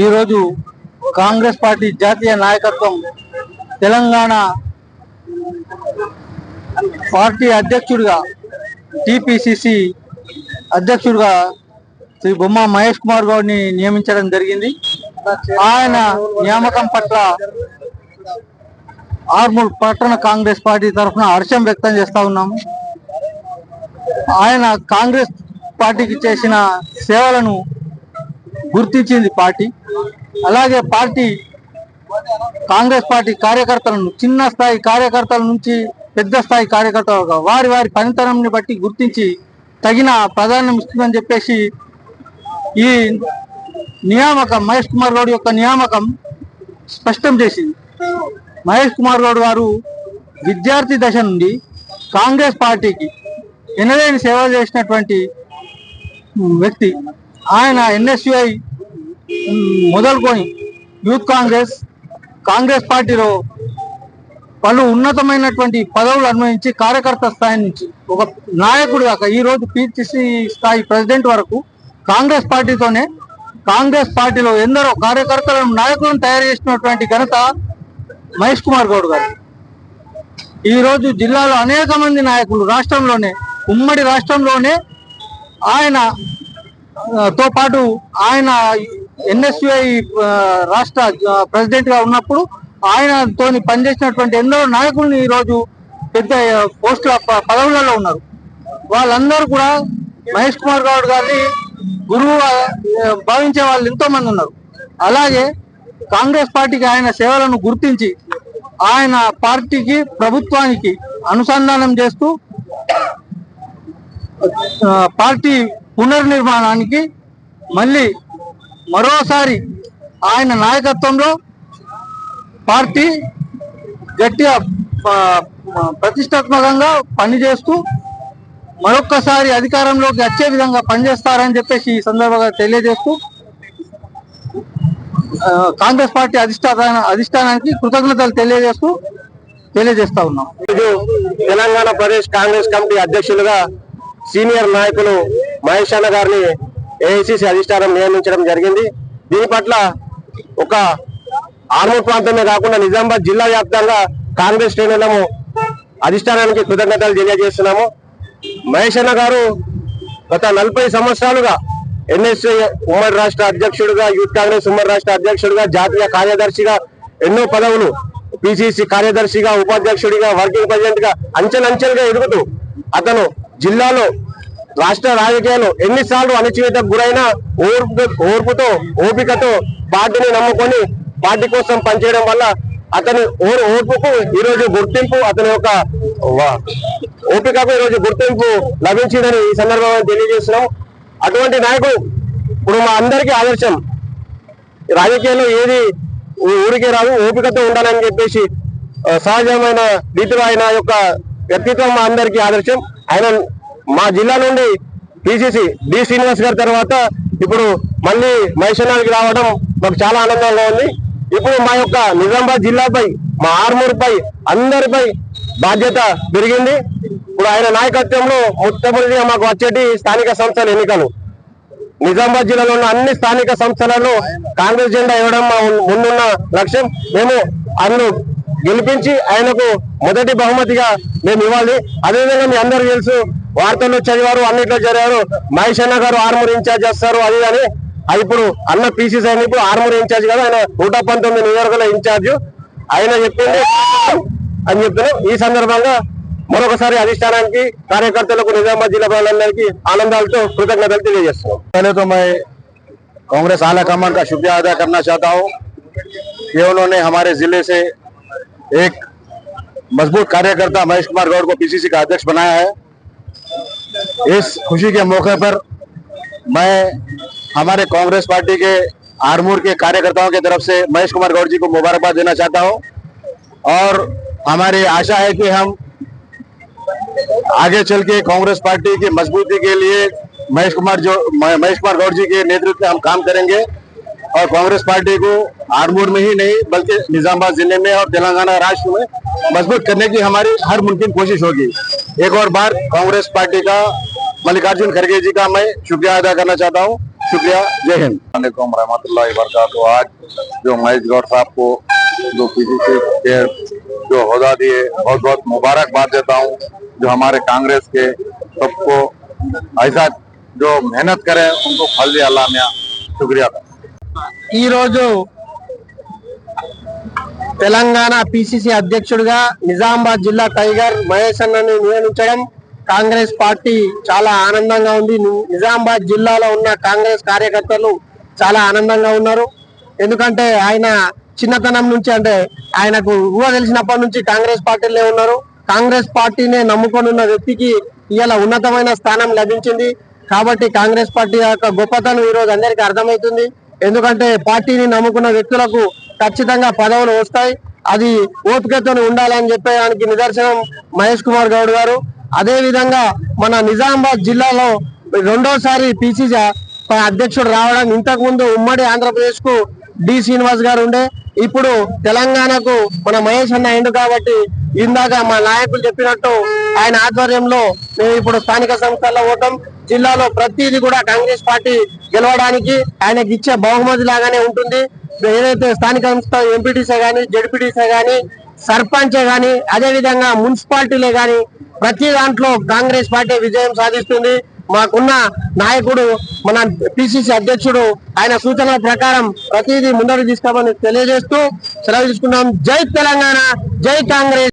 ఈరోజు కాంగ్రెస్ పార్టీ జాతీయ నాయకత్వం తెలంగాణ పార్టీ అధ్యక్షుడిగా టిపిసిసి అధ్యక్షుడిగా శ్రీ బొమ్మ మహేష్ కుమార్ గౌడ్ని నియమించడం జరిగింది. ఆయన నియామకం పట్ల ఆర్మూల్ పట్టణ కాంగ్రెస్ పార్టీ తరఫున హర్షం వ్యక్తం చేస్తూ ఉన్నాము. ఆయన కాంగ్రెస్ పార్టీకి చేసిన సేవలను గుర్తించింది పార్టీ. అలాగే పార్టీ కాంగ్రెస్ పార్టీ కార్యకర్తలను చిన్న స్థాయి కార్యకర్తల నుంచి పెద్ద స్థాయి కార్యకర్తలుగా వారి వారి పనితనంని బట్టి గుర్తించి తగిన ప్రాధాన్యం ఇస్తుందని చెప్పేసి ఈ నియామకం మహేష్ కుమార్ గౌడ్ యొక్క నియామకం స్పష్టం చేసింది. మహేష్ కుమార్ గౌడ్ గారు విద్యార్థి దశ నుండి కాంగ్రెస్ పార్టీకి ఎనలేని సేవ చేసినటువంటి వ్యక్తి. ఆయన ఎన్ఎస్యుఐ మొదలుకొని యూత్ కాంగ్రెస్ కాంగ్రెస్ పార్టీలో పలు ఉన్నతమైనటువంటి పదవులు అన్వయించి కార్యకర్త స్థాయి నుంచి ఒక నాయకుడు దాకా ఈ రోజు స్థాయి ప్రెసిడెంట్ వరకు కాంగ్రెస్ పార్టీతోనే కాంగ్రెస్ పార్టీలో ఎందరో కార్యకర్తలను నాయకులను తయారు చేసినటువంటి ఘనత మహేష్ కుమార్ గౌడ్ గారు. ఈ రోజు జిల్లాలో అనేక మంది నాయకులు రాష్ట్రంలోనే ఉమ్మడి రాష్ట్రంలోనే ఆయన తో పాటు ఆయన ఎన్ఎస్యుఐ రాష్ట్ర ప్రెసిడెంట్గా ఉన్నప్పుడు ఆయనతో పనిచేసినటువంటి ఎందరో నాయకుల్ని ఈ రోజు పెద్ద పోస్టుల పదవులలో ఉన్నారు. వాళ్ళందరూ కూడా మహేష్ కుమార్ గౌడ్ గారిని గురువు భావించే వాళ్ళు ఎంతో మంది ఉన్నారు. అలాగే కాంగ్రెస్ పార్టీకి ఆయన సేవలను గుర్తించి ఆయన పార్టీకి ప్రభుత్వానికి అనుసంధానం చేస్తూ పార్టీ పునర్నిర్మాణానికి మళ్ళీ మరోసారి ఆయన నాయకత్వంలో పార్టీ గట్టిగా ప్రతిష్టాత్మకంగా పనిచేస్తూ మరొక్కసారి అధికారంలోకి వచ్చే విధంగా పనిచేస్తారని చెప్పేసి ఈ సందర్భంగా తెలియజేస్తూ కాంగ్రెస్ పార్టీ అధిష్టాన అధిష్టానానికి కృతజ్ఞతలు తెలియజేస్తూ తెలియజేస్తా ఉన్నాం. ఈరోజు తెలంగాణ ప్రదేశ్ కాంగ్రెస్ కమిటీ అధ్యక్షులుగా సీనియర్ నాయకులు మహేష్ అన్న గారిని ఏఐసిసి అధిష్టానం నియమించడం జరిగింది. దీని పట్ల ఒక ఆర్మూర్ ప్రాంతమే కాకుండా నిజామాబాద్ జిల్లా వ్యాప్తంగా కాంగ్రెస్ శ్రేణులము అధిష్టానానికి కృతజ్ఞతలు తెలియజేస్తున్నాము. మహేష్ అన్న గారు గత నలభై సంవత్సరాలుగా ఎన్ఎస్ఏ ఉమ్మడి రాష్ట్ర అధ్యక్షుడిగా యూత్ కాంగ్రెస్ ఉమ్మడి రాష్ట్ర అధ్యక్షుడిగా జాతీయ కార్యదర్శిగా ఎన్నో పదవులు పిసిసి కార్యదర్శిగా ఉపాధ్యక్షుడిగా వర్కింగ్ ప్రెసిడెంట్గా అంచెలంచెలుగా ఎదుగుతూ అతను జిల్లాలో రాష్ట్ర రాజకీయాలు ఎన్నిసార్లు అణచివేతకు గురైనా ఓర్పు ఓర్పుతో ఓపికతో పార్టీని నమ్ముకొని పార్టీ కోసం పనిచేయడం వల్ల అతని ఓరు ఓర్పుకు ఈరోజు గుర్తింపు అతని యొక్క ఓపికకు ఈ రోజు గుర్తింపు లభించిందని ఈ సందర్భంగా తెలియజేస్తున్నాం. అటువంటి నాయకుడు ఇప్పుడు మా అందరికీ ఆదర్శం. రాజకీయాల్లో ఏది ఊరికే రాదు ఓపికతో ఉండాలని చెప్పేసి సహజమైన రీతిలో ఆయన యొక్క వ్యక్తిత్వం మా అందరికీ ఆదర్శం. ఆయన మా జిల్లా నుండి పిసిసి డి శ్రీనివాస్ గారి తర్వాత ఇప్పుడు మళ్ళీ మైసనానికి రావడం మాకు చాలా ఆనందంగా ఉంది. ఇప్పుడు మా యొక్క నిజామాబాద్ జిల్లాపై మా ఆర్మూర్పై అందరిపై బాధ్యత పెరిగింది. ఇప్పుడు ఆయన నాయకత్వంలో మొట్టమొదటిగా మాకు వచ్చేటి స్థానిక సంస్థల ఎన్నికలు. నిజామాబాద్ జిల్లాలో ఉన్న అన్ని స్థానిక సంస్థలలో కాంగ్రెస్ జెండా ఇవ్వడం మా ముందున్న లక్ష్యం. మేము అందులో గెలిపించి ఆయనకు మొదటి బహుమతిగా మేము ఇవ్వాలి అదేవిధంగా మీ అందరూ తెలుసు వార్తల్లో చదివారు అన్నిట్లో చదివారు మహేష్ అన్న గారు ఆర్మూర్ ఇన్ఛార్జ్ చేస్తారు అది అని అది ఇప్పుడు అన్న పీసీసీ అయిన ఇప్పుడు ఆర్మూర్ ఇన్ఛార్జ్ కదా ఆయన నూట పంతొమ్మిది నియోజకవర్గాల ఇన్ఛార్జ్ ఆయన చెప్పింది అని చెప్తున్నాం ఈ సందర్భంగా మరొకసారి అధిష్టానానికి కార్యకర్తలకు నిజామాబాద్ జిల్లా ప్రజలందరికీ ఆనందాలతో కృతజ్ఞతలు తెలియజేస్తున్నాం पहले तो मैं कांग्रेस आला कमान का शुक्रिया अदा करना चाहता हूं कि उन्होंने हमारे जिले से एक मज़बूत कार्यकर्ता महेश कुमार गौड़ को पीसीसी का अध्यक्ष बनाया है। इस खुशी के मौके पर मैं हमारे कांग्रेस पार्टी के आरमूर के कार्यकर्ताओं की तरफ़ से महेश कुमार गौड़ जी को मुबारकबाद देना चाहता हूँ और हमारी आशा है कि हम आगे चल के कांग्रेस पार्टी की मजबूती के लिए महेश कुमार जो महेश कुमार गौड़ जी के नेतृत्व में हम काम करेंगे और कांग्रेस पार्टी को आरमूर में ही नहीं, बल्कि निजामाबाद ज़िले में और तेलंगाना राष्ट्र में मजबूत करने की हमारी हर मुमकिन कोशिश होगी एक और बार कांग्रेस पार्टी का मल्लिकार्जुन खड़गे जी का मैं शुक्रिया अदा करना चाहता हूँ शुक्रिया जय हिंद वालेकुम रहमतुल्लाहि वबरकातुहू आज जो महेश गौर साहब को जो पीसीसी के जो होदा दिए बहुत बहुत मुबारकबाद देता हूँ जो हमारे कांग्रेस के सबको ऐसा जो मेहनत करे उनको फल दे अल्लाह मियाँ शुक्रिया ఈ రోజు తెలంగాణ పిసిసి అధ్యక్షుడిగా నిజామాబాద్ జిల్లా టైగర్ మహేష్ అన్నను నియమించడం కాంగ్రెస్ పార్టీ చాలా ఆనందంగా ఉంది. నిజామాబాద్ జిల్లాలో ఉన్న కాంగ్రెస్ కార్యకర్తలు చాలా ఆనందంగా ఉన్నారు. ఎందుకంటే ఆయన చిన్నతనం నుంచి అంటే ఆయనకు ఊహ తెలిసినప్పటి నుంచి కాంగ్రెస్ పార్టీలే ఉన్నారు. కాంగ్రెస్ పార్టీనే నమ్ముకొని ఉన్న వ్యక్తికి ఇవాళ ఉన్నతమైన స్థానం లభించింది. కాబట్టి కాంగ్రెస్ పార్టీ యొక్క గొప్పతనం ఈ రోజు అందరికీ అర్థమవుతుంది. ఎందుకంటే పార్టీని నమ్ముకున్న వ్యక్తులకు ఖచ్చితంగా పదవులు వస్తాయి. అది ఓపికతో ఉండాలని చెప్పేదానికి నిదర్శనం మహేష్ కుమార్ గౌడ్ గారు. అదేవిధంగా మన నిజామాబాద్ జిల్లాలో రెండోసారి పిసిసి అధ్యక్షుడు రావడం ఇంతకు ముందు ఉమ్మడి ఆంధ్రప్రదేశ్కు డి శ్రీనివాస్ గారు ఉండే ఇప్పుడు తెలంగాణకు మన మహేష్ అన్న అయిండు కాబట్టి ఇందాక మా నాయకులు చెప్పినట్టు ఆయన ఆధ్వర్యంలో మేము ఇప్పుడు స్థానిక సంస్థల్లో పోతాం జిల్లాలో ప్రతిదీ కూడా కాంగ్రెస్ పార్టీ గెలవడానికి ఆయనకి ఇచ్చే బహుమతి లాగానే ఉంటుంది. ఏదైతే స్థానిక సంస్థ ఎంపీటీసీ కానీ జడ్పీటీసీ కానీ సర్పంచే కానీ అదేవిధంగా మున్సిపాలిటీలే కానీ ప్రతి దాంట్లో కాంగ్రెస్ పార్టీ విజయం సాధిస్తుంది. మాకున్న నాయకుడు మన పిసిసి అధ్యక్షుడు ఆయన సూచనల ప్రకారం ప్రతిదీ ముందరకు తీసుకోమని తెలియజేస్తూ సెలవు తీసుకున్నాం. జై తెలంగాణ జై కాంగ్రెస్.